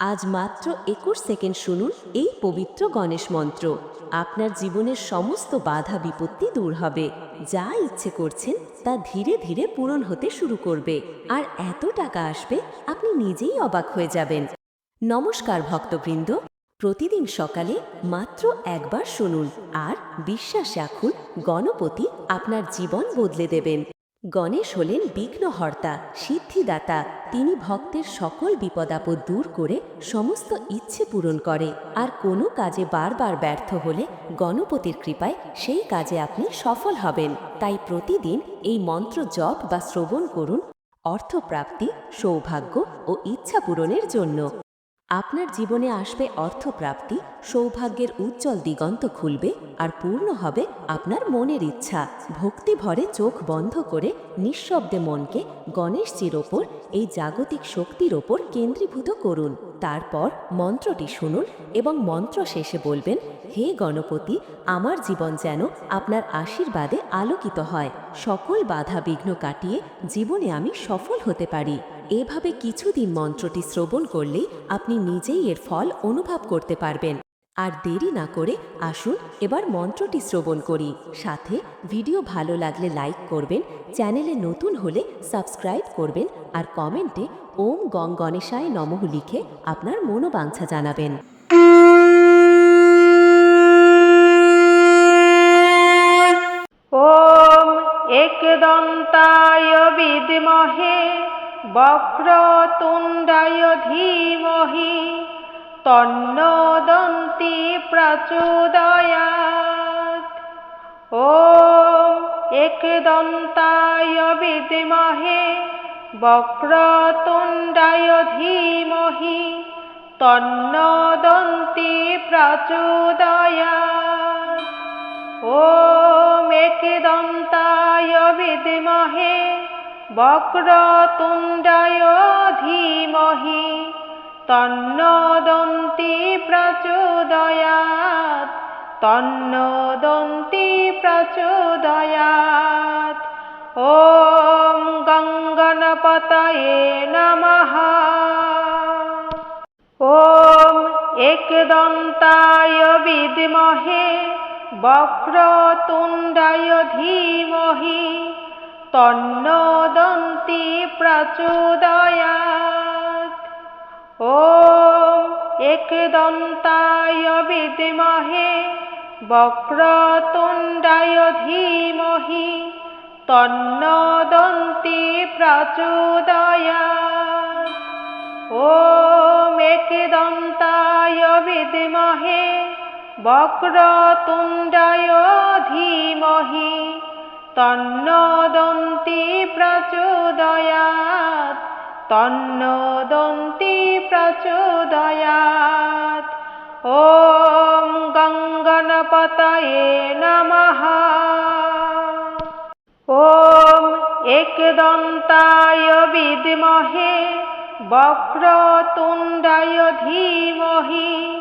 আজ মাত্র একুশ সেকেন্ড শুনুন এই পবিত্র গণেশ মন্ত্র। আপনার জীবনের সমস্ত বাধা বিপত্তি দূর হবে। যা ইচ্ছে করছেন তা ধীরে ধীরে পূরণ হতে শুরু করবে। আর এত টাকা আসবে, আপনি নিজেই অবাক হয়ে যাবেন। নমস্কার ভক্তবৃন্দ, প্রতিদিন সকালে মাত্র একবার শুনুন। আর বিশ্বাস রাখুন, গণপতি আপনার জীবন বদলে দেবেন। গণেশ হলেন বিঘ্নহর্তা, সিদ্ধিদাতা। তিনি ভক্তের সকল বিপদাপদ দূর করে সমস্ত ইচ্ছে পূরণ করে। আর কোনো কাজে বারবার ব্যর্থ হলে গণপতির কৃপায় সেই কাজে আপনি সফল হবেন। তাই প্রতিদিন এই মন্ত্র জপ বা শ্রবণ করুন অর্থপ্রাপ্তি, সৌভাগ্য ও ইচ্ছা পূরণের জন্য। আপনার জীবনে আসবে অর্থপ্রাপ্তি, সৌভাগ্যের উজ্জ্বল দিগন্ত খুলবে আর পূর্ণ হবে আপনার মনের ইচ্ছা। ভক্তি ভরে চোখ বন্ধ করে নিঃশব্দে মনকে গণেশজির ওপর, এই জাগতিক শক্তির ওপর কেন্দ্রীভূত করুন। তারপর মন্ত্রটি শুনুন এবং মন্ত্র শেষে বলবেন, হে গণপতি, আমার জীবন যেন আপনার আশীর্বাদে আলোকিত হয়। সকল বাধা বিঘ্ন কাটিয়ে জীবনে আমি সফল হতে পারি। এভাবে কিছুদিন মন্ত্রটি শ্রবণ করলে আপনি নিজেই এর ফল অনুভব করতে পারবেন। আর দেরি না করে আসুন, এবার মন্ত্রটি শ্রবণ করি। সাথে ভিডিও ভালো লাগলে লাইক করবেন, চ্যানেলে নতুন হলে সাবস্ক্রাইব করবেন, আর কমেন্টে ওম গং গণেশায় নমহ লিখে আপনার মনোবাঞ্ছা জানাবেন। ওম একদন্তায় বিদমহে वक्रतुण्डाय धीमहि तन्नो दन्ति प्रचोदयात् ॐ एकदन्ताय विद्महे वक्रतुण्डाय धीमहि तन्नो दन्ति प्रचोदयात् ॐ एकदन्ताय विद्महे वक्रतुण्डाय धीमहि तन्नो दन्ति प्रचोदयात् तन्नो दन्ति प्रचोदयात् ॐ गङ्गणपतये नमः ॐ एकदन्ताय विद्महे वक्रतुण्डाय धीमहि तन्नो दन्ति प्रचोदयात् ॐ एकदन्ताय विद्महे वक्रतुण्डाय धीमहि तन्नो दन्ति प्रचोदयात् ॐ एकदन्ताय विद्महे वक्रतुण्डाय धीमहि তন্নদন্তি প্রচোদয়াত তন্নদন্তি প্রচোদয়াত। ও গঙ্গনপতয়ে নম। ওদন্তায় বিদমহে বিদ্মহে বক্রতুণ্ডায় ধীমহি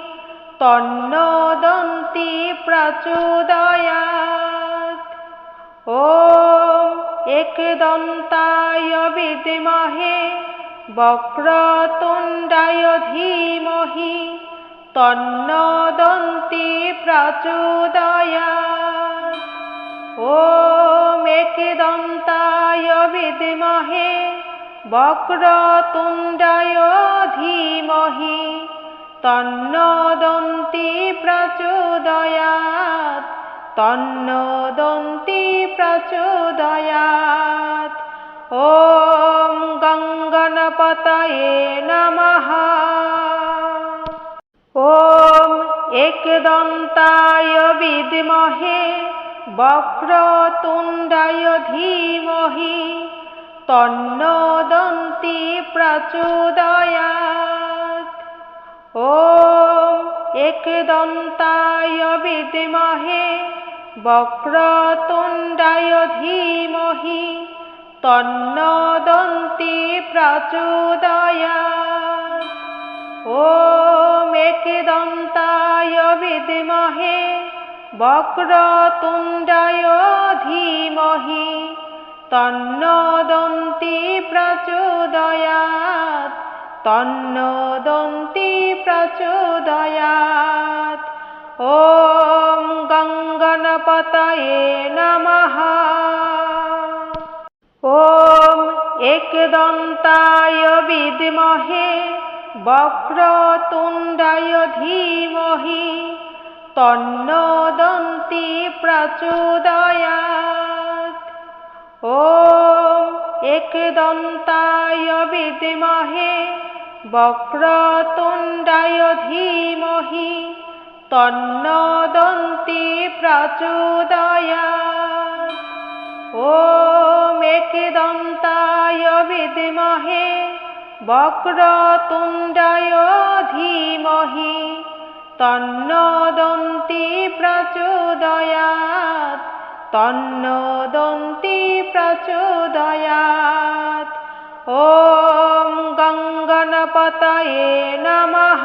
তন্নদন্তি প্রচোদয়াত। ॐ एकदन्ताय विद्महे वक्रतुण्डाय धीमहि तन्नो दन्ति प्रचोदयात् ॐ एकदन्ताय विद्महे वक्रतुण्डाय धीमहि तन्नो दन्ति प्रचोदयात् तन्नो दन्ति प्रचोदयात् ॐ गङ्गणपतये नमः ॐ एकदन्ताय विद्महे वक्रतुण्डाय धीमहि तन्नो दन्ति प्रचोदयात् ॐ एकदन्ताय विद्महे वक्रतुण्डाय धीमहि तन्नो दन्ति प्रचोदयात् ॐ एकदन्ताय विद्महे वक्रतुण्डाय धीमहि तन्नो दन्ति प्रचोदयात् তন্নদন্তি प्रचोदयात् ॐ गङ्गणपतये नमः ॐ एकदन्ताय विद्महे वक्रतुण्डाय धीमहि तन्नो दन्ति प्रचोदयात् ॐ एकदन्ताय विद्महे वक्रतुण्डाय धीमहि तन्नो दन्ति प्रचोदयात् ॐ एकदन्ताय विद्महे वक्रतुण्डाय धीमहि तन्नो दन्ति प्रचोदयात् तन्नो दन्ति प्रचोदयात् ॐ गङ्गणपतये नमः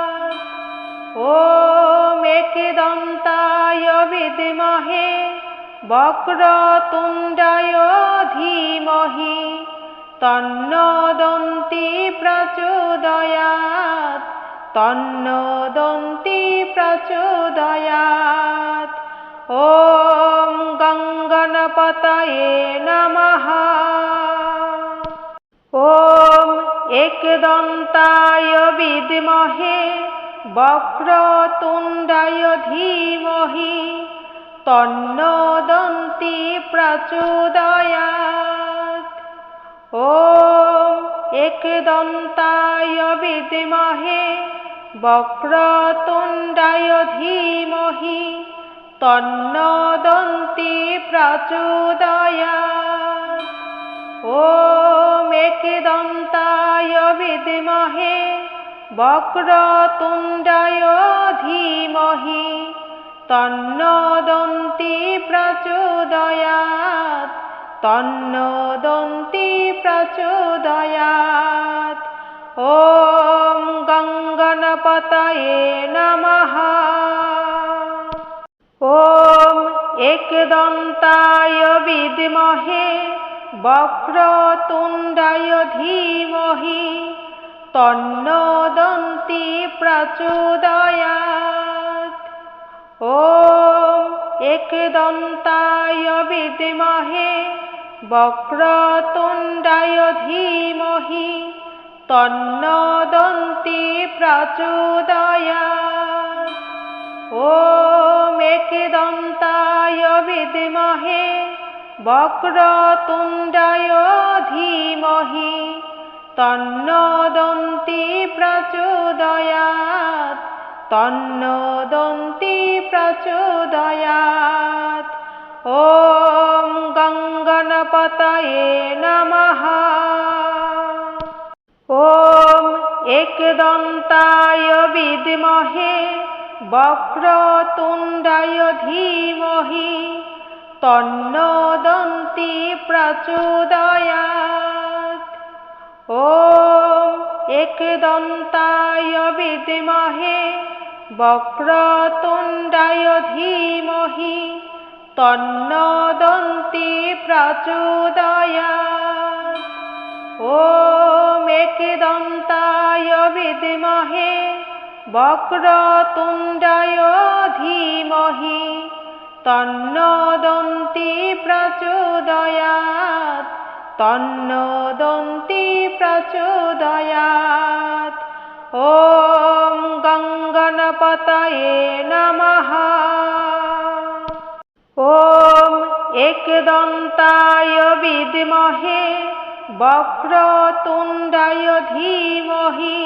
ॐ एकदन्ताय विद्महे वक्रतुण्डाय धीमहि तन्नो दन्ति प्रचोदयात् तन्नो दन्ति प्रचोदयात् ॐ गङ्गणपतये नमः ॐ एकदन्ताय विद्महे वक्रतुण्डाय धीमहि तन्नो दन्ति प्रचोदयात् ॐ एकदन्ताय विद्महे वक्रतुण्डाय धीमहि तन्नो दन्ति प्रचोदयात् ॐ एकदन्ताय विद्महे वक्रतुण्डाय धीमहि तन्नो दन्ति प्रचोदयात् तन्नो दन्ति प्रचोदयात् ॐ गङ्गणपतये नमः ॐ एकदन्ताय विद्महे वक्रतुण्डाय धीमहि तन्नो दन्ति प्रचोदयात् ॐ एकदन्ताय विद्महे वक्रतुण्डाय धीमहि तन्नो दन्ति प्रचोदयात् ॐ एकदन्ताय विद्महे वक्रतुण्डाय धीमहि তন্নদন্তি প্রচোদয়াত তন্নদন্তি প্রচোদয়াত। ও গঙ্গনপতয়ে নম। ওম একদন্তায় বিদ্মহে বক্রতুণ্ডায় ধীমহি তন্নদন্তি প্রচোদয়াত। ॐ एकदन्ताय विद्महे वक्रतुण्डाय धीमहि तन्नो दन्ति प्रचोदयात् ॐ एकदन्ताय विद्महे वक्रतुण्डाय धीमहि तन्नो दन्ति प्रचोदयात् तन्नो दन्ति प्रचोदयात् ॐ गङ्गणपतये नमः ॐ एकदन्ताय विद्महे वक्रतुण्डाय धीमहि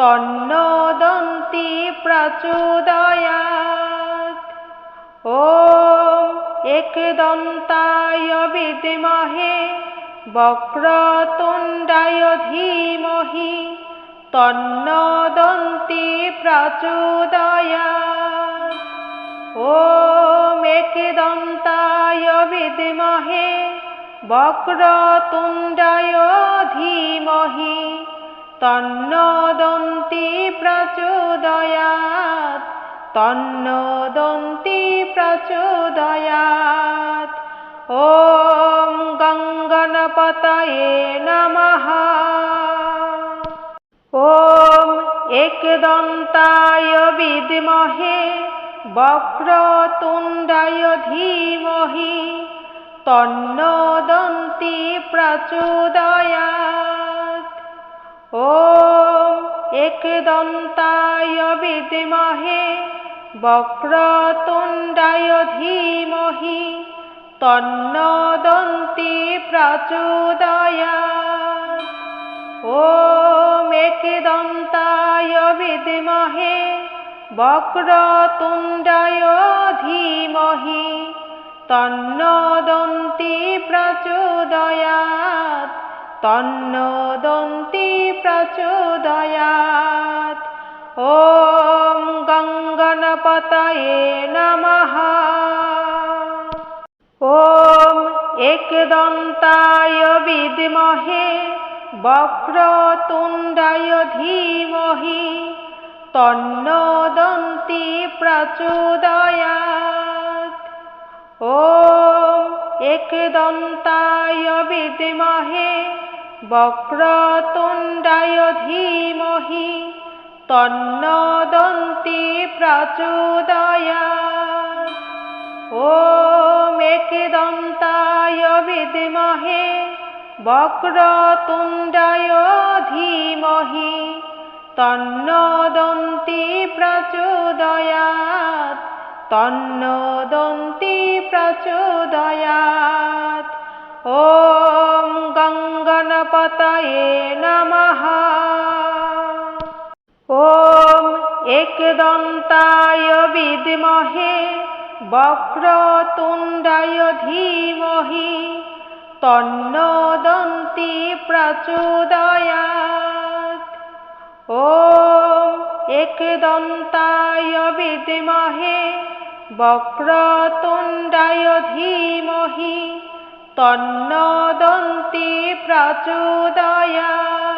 तन्नो दन्ति प्रचोदयात् ॐ एकदन्ताय विद्महे वक्रतुण्डाय धीमहि तन्नो दन्ति प्रचोदयात् ॐ एकदन्ताय विद्महे वक्रतुण्डाय धीमहि तन्नोदन्ति प्रचोदयात् তন্নদন্তি প্রচোদয়াত। ও গঙ্গনপতয়ে নম। ওম একদন্তায় বিদ্মহে বক্রতুণ্ডায় ধীমহি। তন্নদন্তি প্রচোদয়াত। ও একদন্তায় বিদ্মহে বক্রতুণ্ডায় ধীমহি তন্নদন্তি প্রচোদয়া। ও মেকদন্তায় বিদমহে বক্রতুণ্ডায় ধীমহি তন্নদন্তি প্রচোদয়াৎ। তন্নদন্তি প্রচোদয়াৎ। ॐ गङ्गणपतये नमः ॐ एकदन्ताय विद्महे वक्रतुण्डाय धीमहि तन्नोदन्ति प्रचोदयात् ॐ एकदन्ताय विद्महे वक्रतुण्डाय धीमहि तन्नोदन्ति प्रचोदयात् ॐ एकदन्ताय विद्महे वक्रतुण्डाय धीमहि तन्नोदन्ति प्रचोदयात् तन्नोदन्ति प्रचोदयात् ॐ गङ्गणपतये नमः ॐ एकदन्ताय विद्महे वक्रतुण्डाय धीमहि तन्नोदन्ति प्रचोदयात् ॐ एकदन्ताय विद्महे वक्रतुण्डाय धीमहि तन्नोदन्ति प्रचोदयात्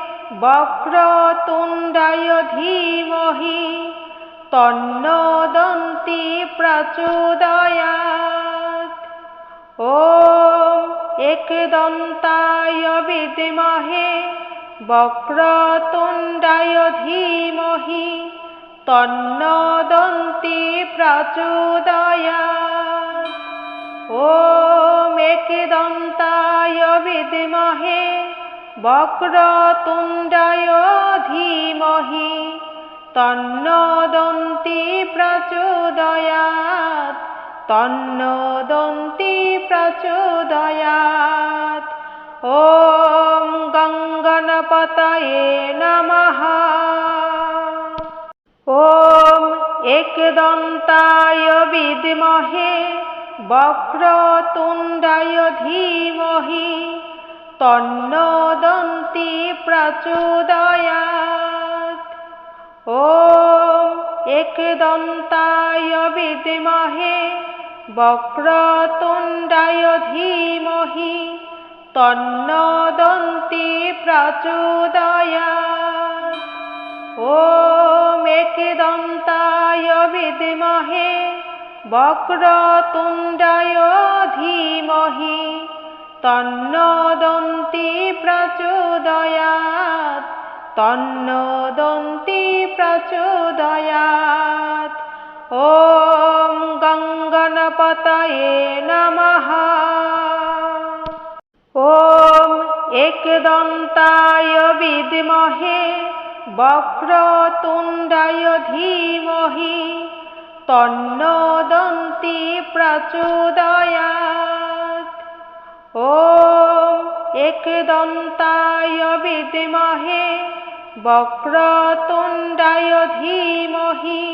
वक्रतुण्डाय धीमहि तन्नोदन्ति प्रचोदयात् ॐ एकदन्ताय विद्महे वक्रतुण्डाय धीमहि तन्नोदन्ति प्रचोदयात् ॐ एकदन्ताय विद्महे वक्रतुण्डाय धीमहि तन्नोदन्ति प्रचोदयात् तन्नोदन्ति प्रचोदयात् ॐ गङ्गणपतये नमः ॐ एकदन्ताय विद्महे वक्रतुण्डाय धीमहि तन्नोदन्ति प्रचोदयात् ॐ एकदन्ताय विद्महे वक्रतुण्डाय धीमहि तन्नोदन्ति प्रचोदयात् ॐ एकदन्ताय विद्महे वक्रतुण्डाय धीमहि তন্নদন্তি প্রচোদয়াত তন্নদন্তি প্রচোদয়াত। ও গঙ্গনপতয়ে নম। ওম একদন্তায় বিদ্মহে বক্রতুণ্ডায় ধীমহি তন্নদন্তি প্রচোদয়াত। ॐ एकदन्ताय विद्महे वक्रतुण्डाय धीमहि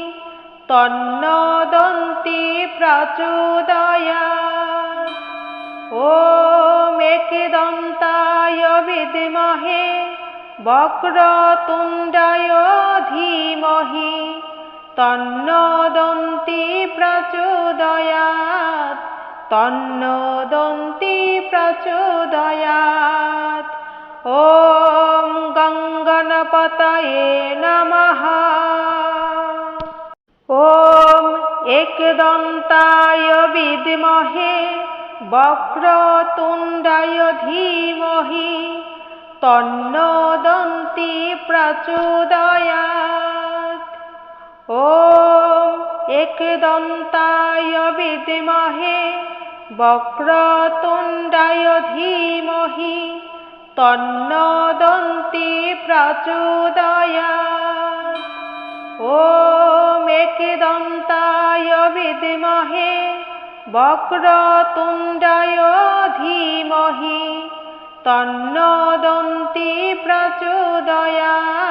तन्नो दन्ति प्रचोदयात् ॐ एकदन्ताय विद्महे वक्रतुण्डाय धीमहि तन्नो दन्ति प्रचोदयात् तन्नो दन्ति प्रचोदयात् ॐ गङ्गणपतये नमः ॐ एकदन्ताय विद्महे वक्रतुण्डाय धीमहि तन्नो दन्ति प्रचोदयात् ॐ एकदन्ताय विद्महे वक्रतुण्डाय धीमहि तन्नो दन्ति प्रचोदयात् ॐ एकदन्ताय विद्महे वक्रतुण्डाय धीमहि तन्नो दन्ति प्रचोदयात्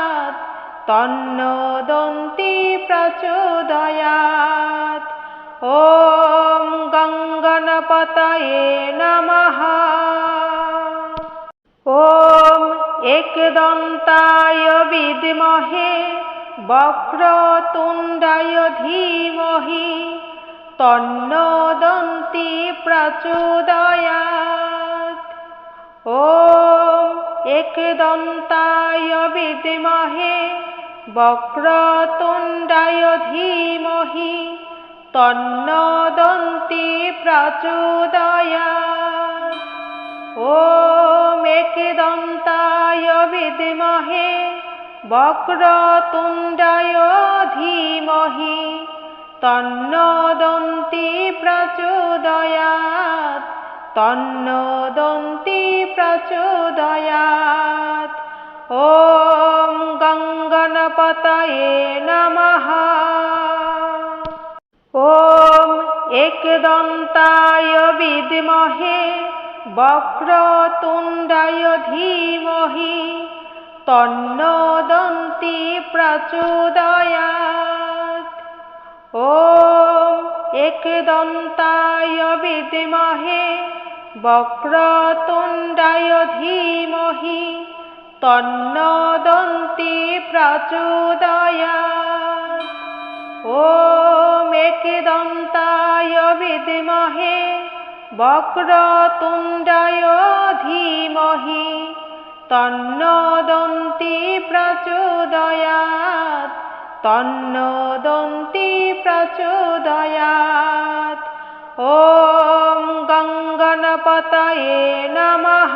तन्नो दन्ति प्रचोदयात् ॐ गङ्गणपतये नमः ॐ एकदन्ताय विद्महे वक्रतुण्डाय धीमहि तन्नो दन्ति प्रचोदयात् ॐ एकदन्ताय विद्महे वक्रतुण्डाय धीमहि तन्नो दन्ति प्रचोदयात् ॐ एकदन्ताय विद्महे वक्रतुण्डाय धीमहि तन्नो दन्ति प्रचोदयात् तन्नो दन्ति प्रचोदयात् ॐ गङ्गणपतये नमः ॐ एकदन्ताय विद्महे वक्रतुण्डाय धीमहि तन्नो दन्ति प्रचोदयात् ॐ एकदन्ताय विद्महे वक्रतुण्डाय धीमहि तन्नो दन्ति प्रचोदयात् ॐ एकदन्ताय विद्महे वक्रतुण्डाय धीमहि तन्नो दन्ति प्रचोदयात् तन्नो दन्ति प्रचोदयात् ॐ गङ्गणपतये नमः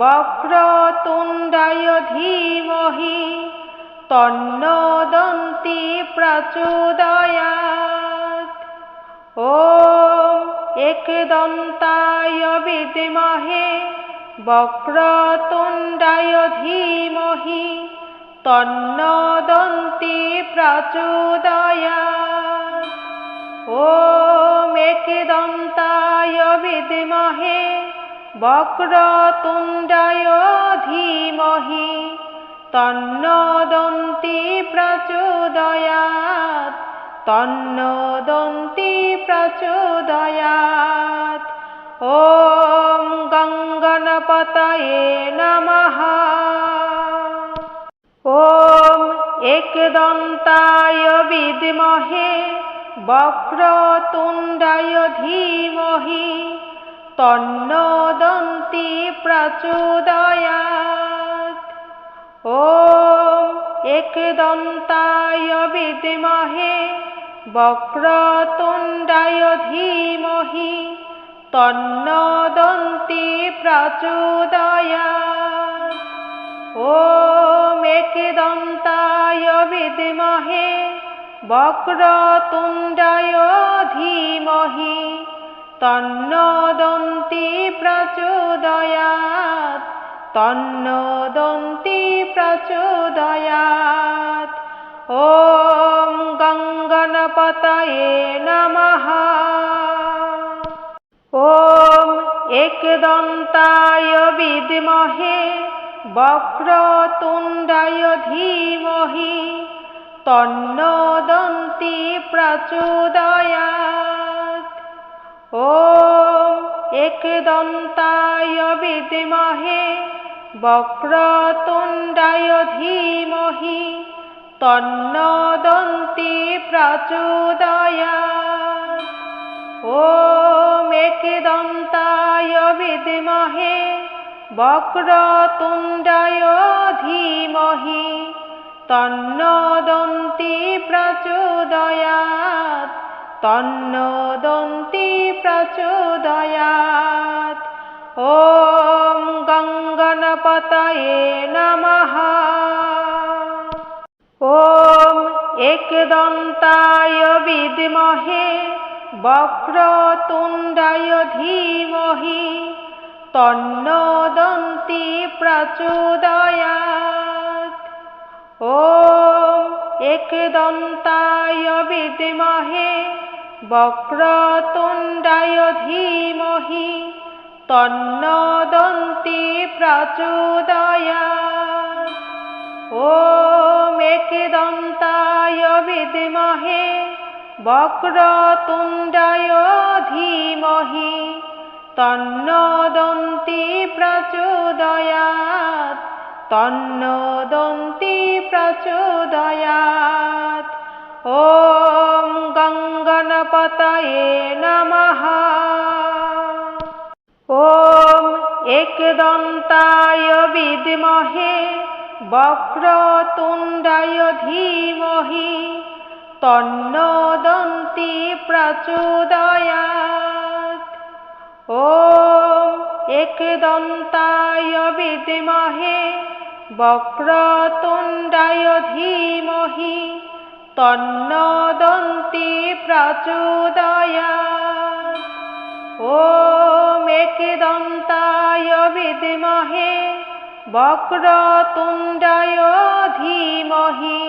वक्रतुण्डाय धीमहि तन्नो दन्ति प्रचोदयात् ॐ एकदन्ताय विद्महे वक्रतुण्डाय धीमहि तन्नो दन्ति प्रचोदयात् ॐ एकदन्ताय विद्महे वक्रतुण्डाय धीमहि তন্নদন্তি প্রচোদয়াৎ তন্নদন্তি প্রচোদয়াৎ ॐ गङ्गणपतये नमः ॐ एकदन्ताय विद्महे वक्रतुण्डाय धीमहि तन्नोदन्ति प्रचोदयात् ॐ एकदन्ताय विद्महे वक्रतुण्डाय धीमहि तन्नोदन्ति प्रचोदयात् ॐ एकदन्ताय विद्महे वक्रतुण्डाय धीमहि তন্নদন্তি প্রচোদয়াত তন্নদন্তি প্রচোদয়াত। ও গঙ্গনপতয়ে নম। ওদন্তায় একদন্তায় বক্রতুণ্ডায় ধীমহি তন্নদন্তি প্রচোদয়াত। ॐ एकदन्ताय विद्महे वक्रतुण्डाय धीमहि तन्नोदन्ति प्रचोदयात् ॐ एकदन्ताय विद्महे वक्रतुण्डाय धीमहि तन्नोदन्ति प्रचोदयात् तन्नोदन्ति प्रचोदयात् ॐ गङ्गणपतये नमः ॐ एकदन्ताय विद्महे वक्रतुण्डाय धीमहि तन्नोदन्ति प्रचोदयात् ॐ एकदन्ताय विद्महे वक्रतुण्डाय धीमहि तन्नोदन्ति प्रचोदयात् ॐ एकदन्ताय विद्महे वक्रतुण्डाय धीमहि तन्नोदन्ति प्रचोदयात् तन्नोदन्ति प्रचोदयात् ॐ गङ्गणपतये नमः ॐ एकदन्ताय विद्महे वक्रतुण्डाय धीमहि तन्नोदन्ति प्रचोदयात् ॐ एकदन्ताय विद्महे वक्रतुण्डाय धीमहि तन्नोदन्ति प्रचोदयात् ॐ एकदन्ताय विद्महे वक्रतुण्डाय धीमहि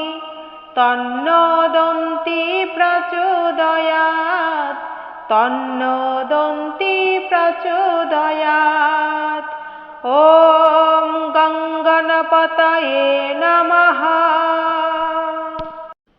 तन्नोदन्ति प्रचोदयात् तन्नोदन्ति प्रचोदयात् ॐ गङ्गणपतये नमः